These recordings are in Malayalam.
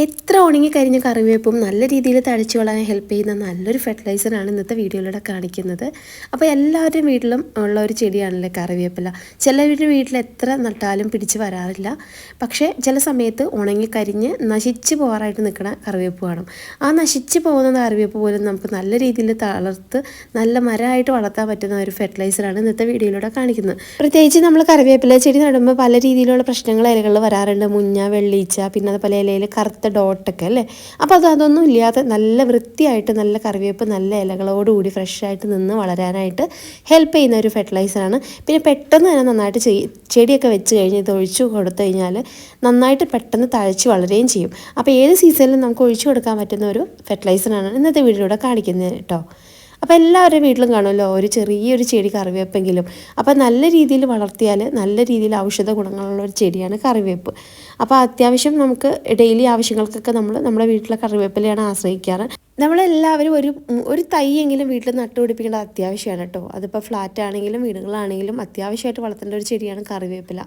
എത്ര ഉണങ്ങി കരിഞ്ഞ കറിവേപ്പും നല്ല രീതിയിൽ തഴച്ചു വളരാൻ ഹെൽപ്പ് ചെയ്യുന്ന നല്ലൊരു ഫെർട്ടിലൈസറാണ് ഇന്നത്തെ വീഡിയോയിലൂടെ കാണിക്കുന്നത്. അപ്പോൾ എല്ലാവരുടെയും വീട്ടിലും ഉള്ള ഒരു ചെടിയാണല്ലേ കറിവേപ്പില. ചിലവരുടെ വീട്ടിൽ എത്ര നട്ടാലും പിടിച്ച് വരാറില്ല. പക്ഷേ ചില സമയത്ത് ഉണങ്ങിക്കരിഞ്ഞ് നശിച്ച് പോകാറായിട്ട് നിൽക്കുന്ന കറിവേപ്പ് കാണും. ആ നശിച്ച് പോകുന്ന കറിവേപ്പ് പോലും നമുക്ക് നല്ല രീതിയിൽ തളർത്ത് നല്ല മരമായിട്ട് വളർത്താൻ പറ്റുന്ന ഒരു ഫെർട്ടിലൈസറാണ് ഇന്നത്തെ വീഡിയോയിലൂടെ കാണിക്കുന്നത്. പ്രത്യേകിച്ച് നമ്മൾ കറിവേപ്പില ചെടി നടുമ്പോൾ പല രീതിയിലുള്ള പ്രശ്നങ്ങൾ ഇലകളിൽ വരാറുണ്ട്. മുഞ്ഞ വെള്ളീച്ച പിന്നെ അതുപോലെ ഇലയിൽ കറുത്ത ഡോട്ടൊക്കെ അല്ലേ? അപ്പോൾ അത് അതൊന്നും ഇല്ലാതെ നല്ല വൃത്തിയായിട്ട് നല്ല കറിവേപ്പ് നല്ല ഇലകളോടുകൂടി ഫ്രഷായിട്ട് നിന്ന് വളരാനായിട്ട് ഹെൽപ്പ് ചെയ്യുന്ന ഒരു ഫെർട്ടിലൈസറാണ് പിന്നെ പെട്ടെന്ന് തന്നെ നന്നായിട്ട് ചെടിയൊക്കെ വെച്ച് കഴിഞ്ഞ് ഇത് ഒഴിച്ചു കൊടുത്തു കഴിഞ്ഞാൽ നന്നായിട്ട് പെട്ടെന്ന് തഴച്ച് വളരുകയും ചെയ്യും. അപ്പോൾ ഏത് സീസണിലും നമുക്ക് ഒഴിച്ചു കൊടുക്കാൻ പറ്റുന്ന ഒരു ഫെർട്ടിലൈസറാണ് ഇന്നത്തെ വീഡിയോയിലൂടെ കാണിക്കുന്നത് കേട്ടോ. അപ്പോൾ എല്ലാവരുടെ വീട്ടിലും കാണുമല്ലോ ഒരു ചെറിയൊരു ചെടി കറിവേപ്പെങ്കിലും. അപ്പോൾ നല്ല രീതിയിൽ വളർത്തിയാൽ നല്ല രീതിയിൽ ഔഷധ ഗുണങ്ങളുള്ള ഒരു ചെടിയാണ് കറിവേപ്പ്. അപ്പോൾ അത്യാവശ്യം നമുക്ക് ഡെയിലി ആവശ്യങ്ങൾക്കൊക്കെ നമ്മൾ നമ്മുടെ വീട്ടിലെ കറിവേപ്പിലയാണ് ആശ്രയിക്കാറ്. നമ്മളെല്ലാവരും ഒരു ഒരു തൈയെങ്കിലും വീട്ടിൽ നട്ടുപിടിപ്പിക്കേണ്ടത് അത്യാവശ്യമാണ് കേട്ടോ. അതിപ്പോൾ ഫ്ലാറ്റ് ആണെങ്കിലും വീടുകളാണെങ്കിലും അത്യാവശ്യമായിട്ട് വളർത്തേണ്ട ഒരു ചെടിയാണ് കറിവേപ്പില.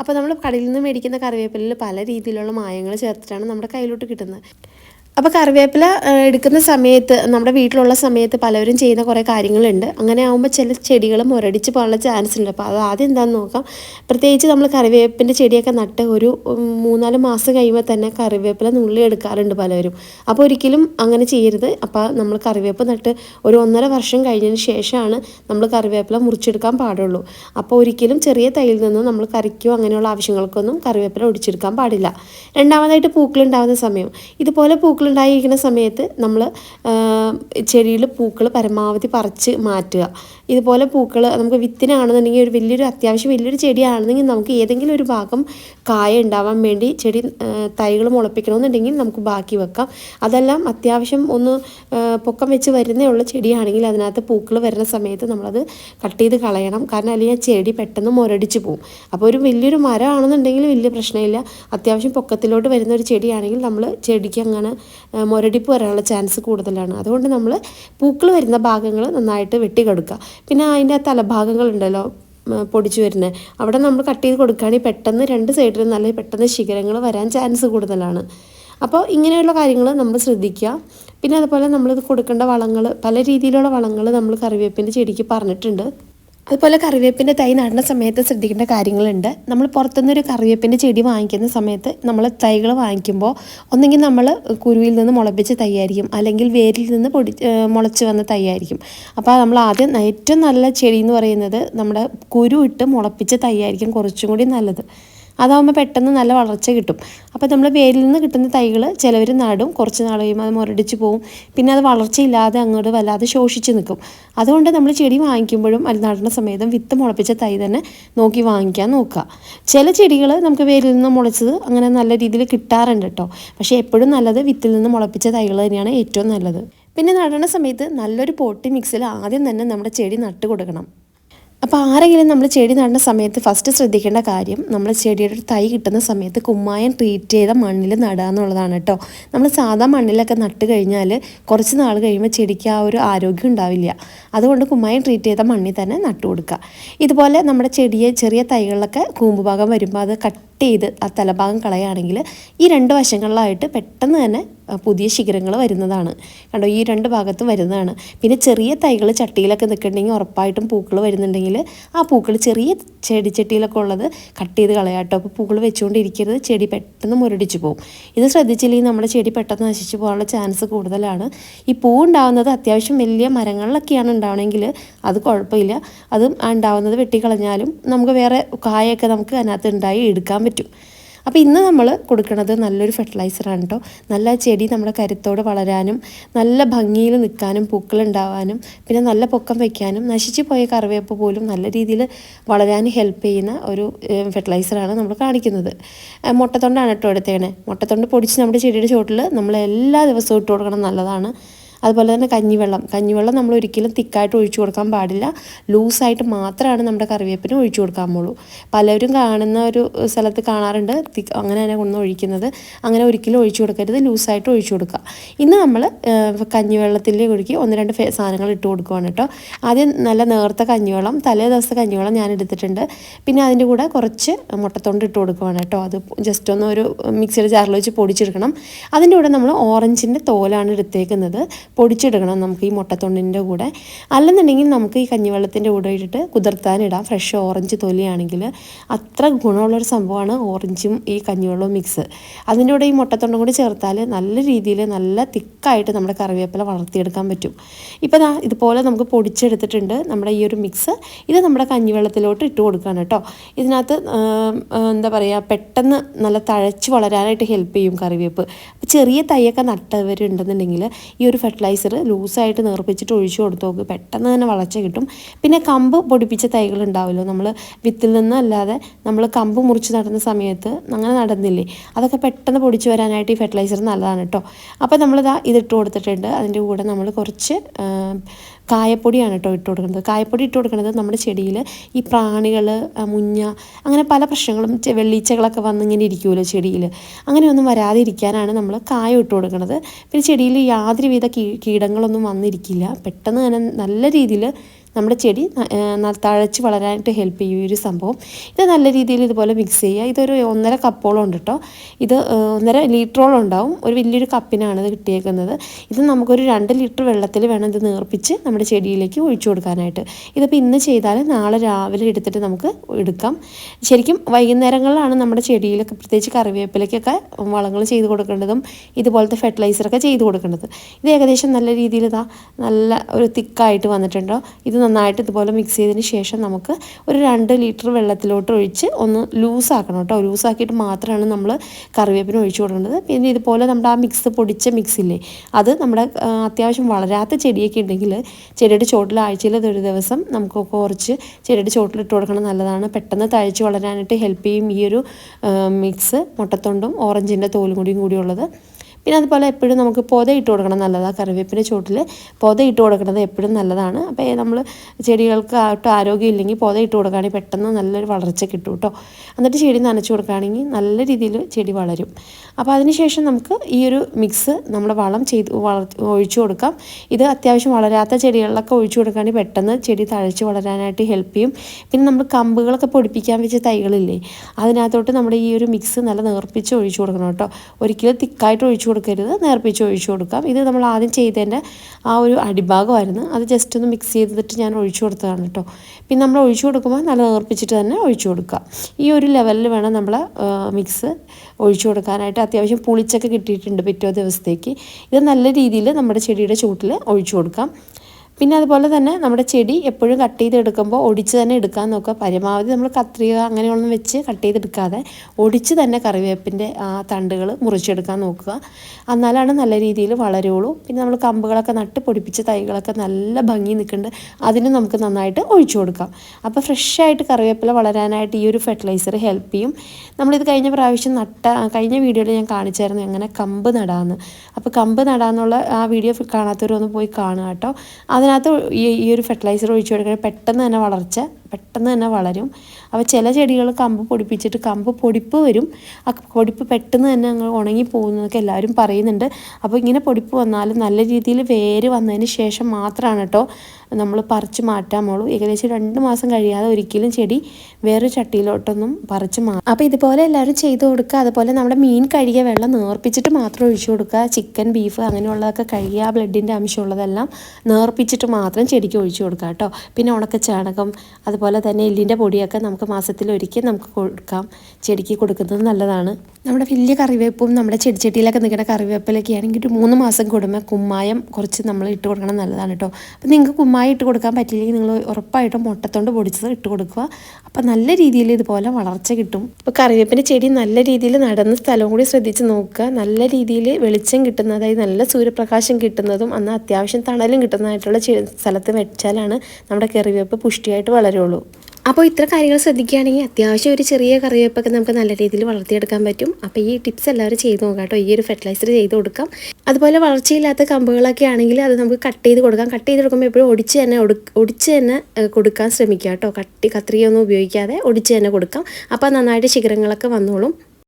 അപ്പോൾ നമ്മൾ കടയിൽ നിന്ന് മേടിക്കുന്ന കറിവേപ്പിലയിൽ പല രീതിയിലുള്ള മായങ്ങൾ ചേർത്തിട്ടാണ് നമ്മുടെ കയ്യിലോട്ട് കിട്ടുന്നത്. അപ്പോൾ കറിവേപ്പില എടുക്കുന്ന സമയത്ത് നമ്മുടെ വീട്ടിലുള്ള സമയത്ത് പലവരും ചെയ്യുന്ന കുറേ കാര്യങ്ങളുണ്ട്. അങ്ങനെ ആകുമ്പോൾ ചില ചെടികൾ മുരടിച്ച് പോകാനുള്ള ചാൻസ് ഉണ്ട്. അപ്പോൾ അത് ആദ്യം എന്താണെന്ന് നോക്കാം. പ്രത്യേകിച്ച് നമ്മൾ കറിവേപ്പിന്റെ ചെടിയൊക്കെ നട്ട് ഒരു മൂന്നാൽ മാസം കഴിയുമ്പോൾ തന്നെ കറിവേപ്പില നുള്ളി എടുക്കാറുണ്ട് പലവരും. അപ്പോൾ ഒരിക്കലും അങ്ങനെ ചെയ്യരുത്. അപ്പോൾ നമ്മൾ കറിവേപ്പ് നട്ട് ഒരു ഒന്നര വർഷം കഴിഞ്ഞതിന് ശേഷമാണ് നമ്മൾ കറിവേപ്പില മുറിച്ചെടുക്കാൻ പാടുള്ളൂ. അപ്പോൾ ഒരിക്കലും ചെറിയ തൈയിൽ നിന്നും നമ്മൾ കറിക്കോ അങ്ങനെയുള്ള ആവശ്യങ്ങൾക്കൊന്നും കറിവേപ്പില ഒടിച്ചെടുക്കാൻ പാടില്ല. രണ്ടാമതായിട്ട് പൂക്കളുണ്ടാകുന്ന സമയം. ഇതുപോലെ പൂക്കളുണ്ടായിരിക്കുന്ന സമയത്ത് നമ്മൾ ചെടിയിൽ പൂക്കൾ പരമാവധി പറിച്ച് മാറ്റുക. ഇതുപോലെ പൂക്കൾ നമുക്ക് വിത്തിനാണെന്നുണ്ടെങ്കിൽ ഒരു വലിയൊരു അത്യാവശ്യം വലിയൊരു ചെടിയാണെന്നുണ്ടെങ്കിൽ നമുക്ക് ഏതെങ്കിലും ഒരു ഭാഗം കായ ഉണ്ടാവാൻ വേണ്ടി ചെടി തൈകൾ മുളപ്പിക്കണമെന്നുണ്ടെങ്കിൽ നമുക്ക് ബാക്കി വെക്കാം. അതെല്ലാം അത്യാവശ്യം ഒന്ന് പൊക്കം വെച്ച് വരുന്നേ ഉള്ള ചെടിയാണെങ്കിൽ അതിനകത്ത് പൂക്കൾ വരുന്ന സമയത്ത് നമ്മളത് കട്ട് ചെയ്ത് കളയണം. കാരണം അല്ലെങ്കിൽ ആ ചെടി പെട്ടെന്ന് മുരടിച്ച് പോകും അപ്പോൾ ഒരു വലിയൊരു മരമാണെന്നുണ്ടെങ്കിൽ വലിയ പ്രശ്നമില്ല. അത്യാവശ്യം പൊക്കത്തിലോട്ട് വരുന്ന ഒരു ചെടിയാണെങ്കിൽ നമ്മൾ ചെടിക്ക് അങ്ങനെ മുരടിപ്പ് വരാനുള്ള ചാൻസ് കൂടുതലാണ്. അതുകൊണ്ട് നമ്മൾ പൂക്കൾ വരുന്ന ഭാഗങ്ങൾ നന്നായിട്ട് വെട്ടിക്കെടുക്കുക. പിന്നെ അതിന്റെ തലഭാഗങ്ങളുണ്ടല്ലോ പൊടിച്ചു വരുന്നത്. അവിടെ നമ്മൾ കട്ട് ചെയ്ത് കൊടുക്കുകയാണെങ്കിൽ പെട്ടെന്ന് രണ്ട് സൈഡിലും നല്ല പെട്ടെന്ന് ശിഖരങ്ങൾ വരാൻ ചാൻസ് കൂടുതലാണ്. അപ്പോൾ ഇങ്ങനെയുള്ള കാര്യങ്ങൾ നമ്മൾ ശ്രദ്ധിക്കുക. പിന്നെ അതുപോലെ നമ്മളിത് കൊടുക്കേണ്ട വളങ്ങൾ പല രീതിയിലുള്ള വളങ്ങൾ നമ്മൾ കറിവേപ്പിന്റെ ചെടിക്ക് പറഞ്ഞിട്ടുണ്ട്. അതുപോലെ കറിവേപ്പിന്റെ തൈ നടുന്ന സമയത്ത് ശ്രദ്ധിക്കേണ്ട കാര്യങ്ങളുണ്ട്. നമ്മൾ പുറത്തുനിന്ന് ഒരു കറിവേപ്പിന്റെ ചെടി വാങ്ങിക്കുന്ന സമയത്ത് നമ്മൾ തൈകൾ വാങ്ങിക്കുമ്പോൾ ഒന്നെങ്കിൽ നമ്മൾ കുരുവിൽ നിന്ന് മുളപ്പിച്ച തൈയായിരിക്കും. അല്ലെങ്കിൽ വേരിൽ നിന്ന് പൊടി മുളച്ച് വന്ന തൈയായിരിക്കും. അപ്പോൾ നമ്മൾ ആദ്യം ഏറ്റവും നല്ല ചെടി എന്ന് പറയുന്നത് നമ്മുടെ കുരു ഇട്ട് മുളപ്പിച്ച തൈയായിരിക്കും കുറച്ചും കൂടി നല്ലത്. അതാകുമ്പോൾ പെട്ടെന്ന് നല്ല വളർച്ച കിട്ടും. അപ്പോൾ നമ്മൾ വേരിൽ നിന്ന് കിട്ടുന്ന തൈകൾ ചിലവർ നടും. കുറച്ച് നാൾ കഴിയുമ്പോൾ അത് മുരടിച്ച് പോവും. പിന്നെ അത് വളർച്ചയില്ലാതെ അങ്ങോട്ട് വല്ലാതെ ശോഷിച്ച് നിൽക്കും അതുകൊണ്ട് നമ്മൾ ചെടി വാങ്ങിക്കുമ്പോഴും അത് നടുന്ന സമയത്തും വിത്ത് മുളപ്പിച്ച തൈ തന്നെ നോക്കി വാങ്ങിക്കാൻ നോക്കുക. ചില ചെടികൾ നമുക്ക് വേരിൽ നിന്ന് മുളച്ചത് അങ്ങനെ നല്ല രീതിയിൽ കിട്ടാറുണ്ട് കേട്ടോ പക്ഷേ എപ്പോഴും നല്ലത് വിത്തിൽ നിന്ന് മുളപ്പിച്ച തൈകൾ തന്നെയാണ് ഏറ്റവും നല്ലത്. പിന്നെ നടണ സമയത്ത് നല്ലൊരു പോട്ടി മിക്സിൽ ആദ്യം തന്നെ നമ്മുടെ ചെടി നട്ട് കൊടുക്കണം. അപ്പോൾ ആരെങ്കിലും നമ്മൾ ചെടി നടുന്ന സമയത്ത് ഫസ്റ്റ് ശ്രദ്ധിക്കേണ്ട കാര്യം നമ്മൾ ചെടിയുടെ ഒരു തൈ കിട്ടുന്ന സമയത്ത് കുമ്മായം ട്രീറ്റ് ചെയ്ത മണ്ണിൽ നടുക എന്നുള്ളതാണ് കേട്ടോ നമ്മൾ സാധാ മണ്ണിലൊക്കെ നട്ട് കഴിഞ്ഞാൽ കുറച്ച് നാൾ കഴിയുമ്പോൾ ചെടിക്ക് ആ ഒരു ആരോഗ്യം ഉണ്ടാവില്ല. അതുകൊണ്ട് കുമ്മായം ട്രീറ്റ് ചെയ്ത മണ്ണിൽ തന്നെ നട്ടു കൊടുക്കുക ഇതുപോലെ നമ്മുടെ ചെടിയെ ചെറിയ തൈകളിലൊക്കെ കൂമ്പുഭാഗം വരുമ്പോൾ അത് കട്ട് ചെയ്ത് ആ തലഭാഗം കളയുകയാണെങ്കിൽ ഈ രണ്ട് വശങ്ങളിലായിട്ട് പെട്ടെന്ന് തന്നെ പുതിയ ശിഖരങ്ങൾ വരുന്നതാണ്. കണ്ടോ? ഈ രണ്ട് ഭാഗത്തും വരുന്നതാണ്. പിന്നെ ചെറിയ തൈകൾ ചട്ടിയിലൊക്കെ നിൽക്കുന്നുണ്ടെങ്കിൽ ഉറപ്പായിട്ടും പൂക്കൾ വരുന്നുണ്ടെങ്കിൽ ആ പൂക്കൾ ചെറിയ ചെടിച്ചട്ടിയിലൊക്കെ ഉള്ളത് കട്ട് ചെയ്ത് കളയാട്ടോ അപ്പോൾ പൂക്കൾ വെച്ചുകൊണ്ടിരിക്കരുത്. ചെടി പെട്ടെന്ന് മുരടിച്ചു പോകും. ഇത് ശ്രദ്ധിച്ചില്ലെങ്കിൽ നമ്മുടെ ചെടി പെട്ടെന്ന് നശിച്ചു പോകാനുള്ള ചാൻസ് കൂടുതലാണ്. ഈ പൂ ഉണ്ടാവുന്നത് അത്യാവശ്യം വലിയ മരങ്ങളിലൊക്കെയാണ് ഉണ്ടാവണമെങ്കിൽ അത് കുഴപ്പമില്ല. അത് ഉണ്ടാവുന്നത് വെട്ടിക്കളഞ്ഞാലും നമുക്ക് വേറെ കായൊക്കെ നമുക്ക് അതിനകത്ത് ഉണ്ടായി എടുക്കാൻ പറ്റും. അപ്പോൾ ഇന്ന് നമ്മൾ കൊടുക്കുന്നത് നല്ലൊരു ഫെർട്ടിലൈസറാണ് കേട്ടോ നല്ല ചെടി നമ്മുടെ കരുത്തോടെ വളരാനും നല്ല ഭംഗിയിൽ നിൽക്കാനും പൂക്കളുണ്ടാവാനും പിന്നെ നല്ല പൊക്കം വയ്ക്കാനും നശിച്ചു പോയ കറിവേപ്പ് പോലും നല്ല രീതിയിൽ വളരാനും ഹെൽപ്പ് ചെയ്യുന്ന ഒരു ഫെർട്ടിലൈസറാണ് നമ്മൾ കാണിക്കുന്നത്. മുട്ടത്തൊണ്ടാണ് കേട്ടോ എടുത്തേണേ മുട്ടത്തൊണ്ട് പൊടിച്ച് നമ്മുടെ ചെടിയുടെ ചോട്ടിൽ നമ്മൾ എല്ലാ ദിവസവും ഇട്ട് കൊടുക്കണം നല്ലതാണ്. അതുപോലെ തന്നെ കഞ്ഞിവെള്ളം. കഞ്ഞിവെള്ളം നമ്മൾ ഒരിക്കലും തിക്കായിട്ട് ഒഴിച്ചു കൊടുക്കാൻ പാടില്ല. ലൂസായിട്ട് മാത്രമാണ് നമ്മുടെ കറിവേപ്പിന് ഒഴിച്ചു കൊടുക്കാമുള്ളൂ പലരും കാണുന്ന ഒരു സ്ഥലത്ത് കാണാറുണ്ട്. തിക്ക് അങ്ങനെ തന്നെ കൊണ്ടു ഒഴിക്കുന്നത്. അങ്ങനെ ഒരിക്കലും ഒഴിച്ചു കൊടുക്കരുത്. ലൂസായിട്ട് ഒഴിച്ചു കൊടുക്കുക. ഇന്ന് നമ്മൾ കഞ്ഞിവെള്ളത്തിൽ ഒഴുക്കി ഒന്ന് രണ്ട് സാധനങ്ങൾ ഇട്ട് കൊടുക്കുവാണ് കേട്ടോ. ആദ്യം നല്ല നേർത്ത കഞ്ഞിവെള്ളം തലേ ദിവസത്തെ കഞ്ഞിവെള്ളം ഞാൻ എടുത്തിട്ടുണ്ട്. പിന്നെ അതിന്റെ കൂടെ കുറച്ച് മുട്ടത്തൊണ്ട് ഇട്ട് കൊടുക്കുവാണ് കേട്ടോ. അത് ജസ്റ്റ് ഒന്ന് ഒരു മിക്സിയുടെ ജാറിൽ വെച്ച് പൊടിച്ചെടുക്കണം. അതിന്റെ കൂടെ നമ്മൾ ഓറഞ്ചിന്റെ തോലാണ് എടുത്തേക്കുന്നത്. പൊടിച്ചെടുക്കണം നമുക്ക് ഈ മുട്ടത്തൊണ്ടിന്റെ കൂടെ. അല്ലെന്നുണ്ടെങ്കിൽ നമുക്ക് ഈ കഞ്ഞിവെള്ളത്തിന്റെ കൂടെ ഇട്ടിട്ട് കുതിർത്താനിടാം. ഫ്രഷ് ഓറഞ്ച് തൊലിയാണെങ്കിൽ അത്ര ഗുണമുള്ളൊരു സംഭവമാണ് ഓറഞ്ചും ഈ കഞ്ഞിവെള്ളവും മിക്സ് അതിന്റെ കൂടെ ഈ മുട്ടത്തൊണ്ടും കൂടി ചേർത്താൽ നല്ല രീതിയിൽ നല്ല തിക്കായിട്ട് നമ്മുടെ കറിവേപ്പില വളർത്തിയെടുക്കാൻ പറ്റും. ഇപ്പോൾ ദാ ഇതുപോലെ നമുക്ക് പൊടിച്ചെടുത്തിട്ടുണ്ട് നമ്മുടെ ഈ ഒരു മിക്സ് ഇത് നമ്മുടെ കഞ്ഞിവെള്ളത്തിലോട്ട് ഇട്ട് കൊടുക്കുകയാണ് കേട്ടോ. ഇതിനകത്ത് എന്താ പറയുക പെട്ടെന്ന് നല്ല തഴച്ച് വളരാനായിട്ട് ഹെൽപ്പ് ചെയ്യും കറിവേപ്പ്. ചെറിയ തൈയൊക്കെ നട്ടവരുണ്ടെന്നുണ്ടെങ്കിൽ ഈ ഒരു ഫെർട്ടിലൈസർ ലൂസായിട്ട് നേർപ്പിച്ചിട്ട് ഒഴിച്ചു കൊടുത്തു നോക്ക്. പെട്ടെന്ന് തന്നെ വളർച്ച കിട്ടും. പിന്നെ കമ്പ് പൊടിപ്പിച്ച തൈകൾ ഉണ്ടാവുമല്ലോ. നമ്മൾ വിത്തിൽ നിന്നല്ലാതെ നമ്മൾ കമ്പ് മുറിച്ച് നടുന്ന സമയത്ത് അങ്ങനെ നടന്നില്ലേ? അതൊക്കെ പെട്ടെന്ന് പൊടിച്ച് വരാനായിട്ട് ഈ ഫെർട്ടിലൈസർ നല്ലതാണ് കേട്ടോ അപ്പോൾ നമ്മളിതാ ഇതിട്ട് കൊടുത്തിട്ടുണ്ട്. അതിന്റെ കൂടെ നമ്മൾ കുറച്ച് കായപ്പൊടിയാണ് കേട്ടോ ഇട്ട് കൊടുക്കുന്നത്. കായപ്പൊടി ഇട്ട് കൊടുക്കുന്നത് നമ്മുടെ ചെടിയിൽ ഈ പ്രാണികൾ മുഞ്ഞ അങ്ങനെ പല പ്രശ്നങ്ങളും വെള്ളീച്ചകളൊക്കെ വന്ന് ഇങ്ങനെ ഇരിക്കുമല്ലോ ചെടിയിൽ അങ്ങനെയൊന്നും വരാതെ ഇരിക്കാനാണ് നമ്മൾ കായം ഇട്ട് കൊടുക്കുന്നത്. പിന്നെ ചെടിയിൽ യാതൊരുവിധ കീടങ്ങളൊന്നും വന്നിരിക്കില്ല. പെട്ടെന്ന് തന്നെ നല്ല രീതിയിൽ നമ്മുടെ ചെടി തഴച്ച് വളരാനായിട്ട് ഹെൽപ്പ് ചെയ്യും ഈ ഒരു സംഭവം. ഇത് നല്ല രീതിയിൽ ഇതുപോലെ മിക്സ് ചെയ്യുക. ഇതൊരു ഒന്നര കപ്പോളം ഉണ്ട് കേട്ടോ ഇത് ഒന്നര ലിറ്ററോളം ഉണ്ടാവും. ഒരു വലിയൊരു കപ്പിനാണ് ഇത് കിട്ടിയേക്കുന്നത്. ഇത് നമുക്കൊരു രണ്ട് ലിറ്റർ വെള്ളത്തിൽ വേണം ഇത് നേർപ്പിച്ച് നമ്മുടെ ചെടിയിലേക്ക് ഒഴിച്ചു കൊടുക്കാനായിട്ട്. ഇതിപ്പോൾ ഇന്ന് ചെയ്താൽ നാളെ രാവിലെ എടുത്തിട്ട് നമുക്ക് എടുക്കാം. ശരിക്കും വൈകുന്നേരങ്ങളിലാണ് നമ്മുടെ ചെടിയിലൊക്കെ പ്രത്യേകിച്ച് കറിവേപ്പിലയ്ക്കൊക്കെ വളങ്ങൾ ചെയ്ത് കൊടുക്കേണ്ടതും ഇതുപോലത്തെ ഫെർട്ടിലൈസറൊക്കെ ചെയ്ത് കൊടുക്കേണ്ടത്. ഇത് ഏകദേശം നല്ല രീതിയിൽ ഇതാ നല്ല ഒരു തിക്കായിട്ട് വന്നിട്ടുണ്ടോ ഇത് നന്നായിട്ട് ഇതുപോലെ മിക്സ് ചെയ്തതിന് ശേഷം നമുക്ക് ഒരു രണ്ട് ലിറ്റർ വെള്ളത്തിലോട്ട് ഒഴിച്ച് ഒന്ന് ലൂസാക്കണം കേട്ടോ. ലൂസാക്കിയിട്ട് മാത്രമാണ് നമ്മൾ കറിവേപ്പിന് ഒഴിച്ചു കൊടുക്കേണ്ടത്. പിന്നെ ഇതുപോലെ നമ്മുടെ ആ മിക്സ് പൊടിച്ച മിക്സ് ഇല്ലേ അത് നമ്മുടെ അത്യാവശ്യം വളരാത്ത ചെടിയൊക്കെ ഉണ്ടെങ്കിൽ ചെടിയുടെ ചോട്ടിൽ ആഴ്ചയിൽ ഒരു ദിവസം നമുക്ക് കുറച്ച് ചെടിയുടെ ചോട്ടിൽ ഇട്ട് കൊടുക്കണം നല്ലതാണ്. പെട്ടെന്ന് തഴച്ച് വളരാനായിട്ട് ഹെൽപ്പ് ചെയ്യും ഈ ഒരു മിക്സ് മുട്ടത്തൊണ്ടും ഓറഞ്ചിന്റെ തോലും കൂടിയും കൂടിയുള്ളത്. പിന്നെ അതുപോലെ എപ്പോഴും നമുക്ക് പൊത ഇട്ട് കൊടുക്കണം നല്ലതാണ് കറിവേപ്പിന്റെ ചുവട്ടിൽ പൊത ഇട്ട് കൊടുക്കുന്നത് എപ്പോഴും നല്ലതാണ്. അപ്പോൾ നമ്മൾ ചെടികൾക്ക് ഒട്ടും ആരോഗ്യം ഇല്ലെങ്കിൽ പൊത ഇട്ട് കൊടുക്കുകയാണെങ്കിൽ പെട്ടെന്ന് നല്ലൊരു വളർച്ച കിട്ടും കേട്ടോ. എന്നിട്ട് ചെടി നനച്ച് കൊടുക്കുകയാണെങ്കിൽ നല്ല രീതിയിൽ ചെടി വളരും. അപ്പോൾ അതിനുശേഷം നമുക്ക് ഈ ഒരു മിക്സ് നമ്മൾ വളം ചെയ്ത് വളർ ഒഴിച്ചു കൊടുക്കാം. ഇത് അത്യാവശ്യം വളരാത്ത ചെടികളിലൊക്കെ ഒഴിച്ചു കൊടുക്കുകയാണെങ്കിൽ പെട്ടെന്ന് ചെടി തഴച്ച് വളരാനായിട്ട് ഹെൽപ്പ് ചെയ്യും. പിന്നെ നമ്മൾ കമ്പുകളൊക്കെ പൊടിപ്പിക്കാൻ വെച്ച തൈകളില്ലേ അതിനകത്തോട്ട് നമ്മുടെ ഈ ഒരു മിക്സ് നല്ല നേർപ്പിച്ച് ഒഴിച്ചു കൊടുക്കണം കേട്ടോ. ഒരിക്കലും തിക്കായിട്ട് ഒഴിച്ചു കൊടുക്കരുത്. നേർപ്പിച്ച് ഒഴിച്ചു കൊടുക്കാം. ഇത് നമ്മൾ ആദ്യം ചെയ്തതിന്റെ ആ ഒരു അടിഭാഗമായിരുന്നു. അത് ജസ്റ്റ് ഒന്ന് മിക്സ് ചെയ്തിട്ട് ഞാൻ ഒഴിച്ചു കൊടുത്തതാണ് കേട്ടോ പിന്നെ നമ്മൾ ഒഴിച്ചു കൊടുക്കുമ്പോൾ നല്ല നേർപ്പിച്ചിട്ട് തന്നെ ഒഴിച്ചു കൊടുക്കുക. ഈ ഒരു ലെവലിൽ വേണം നമ്മൾ മിക്സ് ഒഴിച്ചു കൊടുക്കാനായിട്ട്. അത്യാവശ്യം പുളിച്ചൊക്കെ കിട്ടിയിട്ടുണ്ട് പിറ്റേ ദിവസത്തേക്ക്. ഇത് നല്ല രീതിയിൽ നമ്മുടെ ചെടിയുടെ ചൂട്ടിൽ ഒഴിച്ചു കൊടുക്കാം. പിന്നെ അതുപോലെ തന്നെ നമ്മുടെ ചെടി എപ്പോഴും കട്ട് ചെയ്തെടുക്കുമ്പോൾ ഒടിച്ച് തന്നെ എടുക്കാൻ നോക്കുക. പരമാവധി നമ്മൾ കത്രിക അങ്ങനെയൊന്നും വെച്ച് കട്ട് ചെയ്തെടുക്കാതെ ഒടിച്ച് തന്നെ കറിവേപ്പിന്റെ ആ തണ്ടുകൾ മുറിച്ചെടുക്കാൻ നോക്കുക. എന്നാലാണ് നല്ല രീതിയിൽ വളരുള്ളൂ. പിന്നെ നമ്മൾ കമ്പുകളൊക്കെ നട്ട് പൊടിപ്പിച്ച തൈകളൊക്കെ നല്ല ഭംഗി നിൽക്കുന്നുണ്ട്. അതിന് നമുക്ക് നന്നായിട്ട് ഒഴിച്ചു കൊടുക്കാം. അപ്പോൾ ഫ്രഷായിട്ട് കറിവേപ്പില വളരാനായിട്ട് ഈ ഒരു ഫെർട്ടിലൈസർ ഹെൽപ്പ് ചെയ്യും. നമ്മളിത് കഴിഞ്ഞ പ്രാവശ്യം നട്ട കഴിഞ്ഞ വീഡിയോയിൽ ഞാൻ കാണിച്ചായിരുന്നു എങ്ങനെ കമ്പ് നടാമെന്ന്. അപ്പോൾ കമ്പ് നടാന്നുള്ള ആ വീഡിയോ കാണാത്തവരൊന്ന് പോയി കാണുക കേട്ടോ. അതിനകത്ത് ഈ ഒരു ഫെർട്ടിലൈസർ ഒഴിച്ചു കൊടുക്കുന്നത് പെട്ടെന്ന് തന്നെ വളർച്ച പെട്ടെന്ന് തന്നെ വളരും. അപ്പോൾ ചില ചെടികൾ കമ്പ് പൊടിപ്പിച്ചിട്ട് കമ്പ് പൊടിപ്പ് വരും. ആ പൊടിപ്പ് പെട്ടെന്ന് തന്നെ അങ്ങ് ഉണങ്ങി പോകുന്നതൊക്കെ എല്ലാവരും പറയുന്നുണ്ട്. അപ്പോൾ ഇങ്ങനെ പൊടിപ്പ് വന്നാൽ നല്ല രീതിയിൽ വേര് വന്നതിന് ശേഷം മാത്രമാണ് കേട്ടോ നമ്മൾ പറിച്ച് മാറ്റാമുള്ളൂ ഏകദേശം രണ്ട് മാസം കഴിയാതെ ഒരിക്കലും ചെടി വേറൊരു ചട്ടിയിലോട്ടൊന്നും പറിച്ച് മാ അപ്പോൾ ഇതുപോലെ എല്ലാവരും ചെയ്ത് കൊടുക്കുക. അതുപോലെ നമ്മുടെ മീൻ കഴുകിയ വെള്ളം നേർപ്പിച്ചിട്ട് മാത്രം ഒഴിച്ചു കൊടുക്കുക. ചിക്കൻ ബീഫ് അങ്ങനെയുള്ളതൊക്കെ കഴുകിയ ആ ബ്ലഡിന്റെ അംശമുള്ളതെല്ലാം നേർപ്പിച്ചിട്ട് മാത്രം ചെടിക്ക് ഒഴിച്ചു കൊടുക്കുക കേട്ടോ പിന്നെ ഉണക്ക ചാണകം അതുപോലെ തന്നെ എല്ലിന്റെ പൊടിയൊക്കെ നമുക്ക് മാസത്തിലൊരിക്കൽ നമുക്ക് കൊടുക്കാം. ചെടിക്ക് കൊടുക്കുന്നത് നല്ലതാണ്. നമ്മുടെ വലിയ കറിവേപ്പും നമ്മുടെ ചെടിച്ചട്ടിയിലൊക്കെ നിൽക്കുന്ന കറിവേപ്പിലൊക്കെ ആണെങ്കിൽ ഒരു മൂന്ന് മാസം കൂടുമ്പോൾ കുമ്മായം കുറച്ച് നമ്മൾ ഇട്ട് കൊടുക്കണം നല്ലതാണ് കേട്ടോ. അപ്പോൾ നിങ്ങൾക്ക് കുമ്മായം ഇട്ട് കൊടുക്കാൻ പറ്റില്ലെങ്കിൽ നിങ്ങൾ ഉറപ്പായിട്ടും മുട്ടത്തോണ്ട് പൊടിച്ചത് ഇട്ട് കൊടുക്കുക. അപ്പോൾ നല്ല രീതിയിൽ ഇതുപോലെ വളർച്ച കിട്ടും. ഇപ്പോൾ കറിവേപ്പിന്റെ ചെടി നല്ല രീതിയിൽ നടന്ന സ്ഥലവും കൂടി ശ്രദ്ധിച്ച് നോക്കുക. നല്ല രീതിയിൽ വെളിച്ചം കിട്ടുന്ന അതായത് നല്ല സൂര്യപ്രകാശം കിട്ടുന്നതും അന്ന് അത്യാവശ്യം തണലും കിട്ടുന്നതായിട്ടുള്ള സ്ഥലത്ത് വെച്ചാലാണ് നമ്മുടെ കറിവേപ്പ് പുഷ്ടിയായിട്ട് വളരുള്ളൂ. അപ്പോൾ ഇത്ര കാര്യങ്ങൾ ശ്രദ്ധിക്കുകയാണെങ്കിൽ അത്യാവശ്യം ഒരു ചെറിയ കറിവേപ്പൊക്കെ നമുക്ക് നല്ല രീതിയിൽ വളർത്തിയെടുക്കാൻ പറ്റും. അപ്പോൾ ഈ ടിപ്സ് എല്ലാവരും ചെയ്ത് നോക്കാം കേട്ടോ. ഈ ഒരു ഫെർട്ടിലൈസർ ചെയ്ത് കൊടുക്കാം. അതുപോലെ വളർച്ചയില്ലാത്ത കമ്പുകളൊക്കെ ആണെങ്കിൽ അത് നമുക്ക് കട്ട് ചെയ്ത് കൊടുക്കാം. കട്ട് ചെയ്ത് കൊടുക്കുമ്പോൾ എപ്പോഴും ഒടിച്ച് തന്നെ ഒടിച്ച് തന്നെ കൊടുക്കാൻ ശ്രമിക്കുക കേട്ടോ. കട്ടി കത്രിയൊന്നും ഉപയോഗിക്കാതെ ഒടിച്ച് തന്നെ കൊടുക്കാം. അപ്പോൾ നന്നായിട്ട് ശിഖരങ്ങളൊക്കെ വന്നോളും.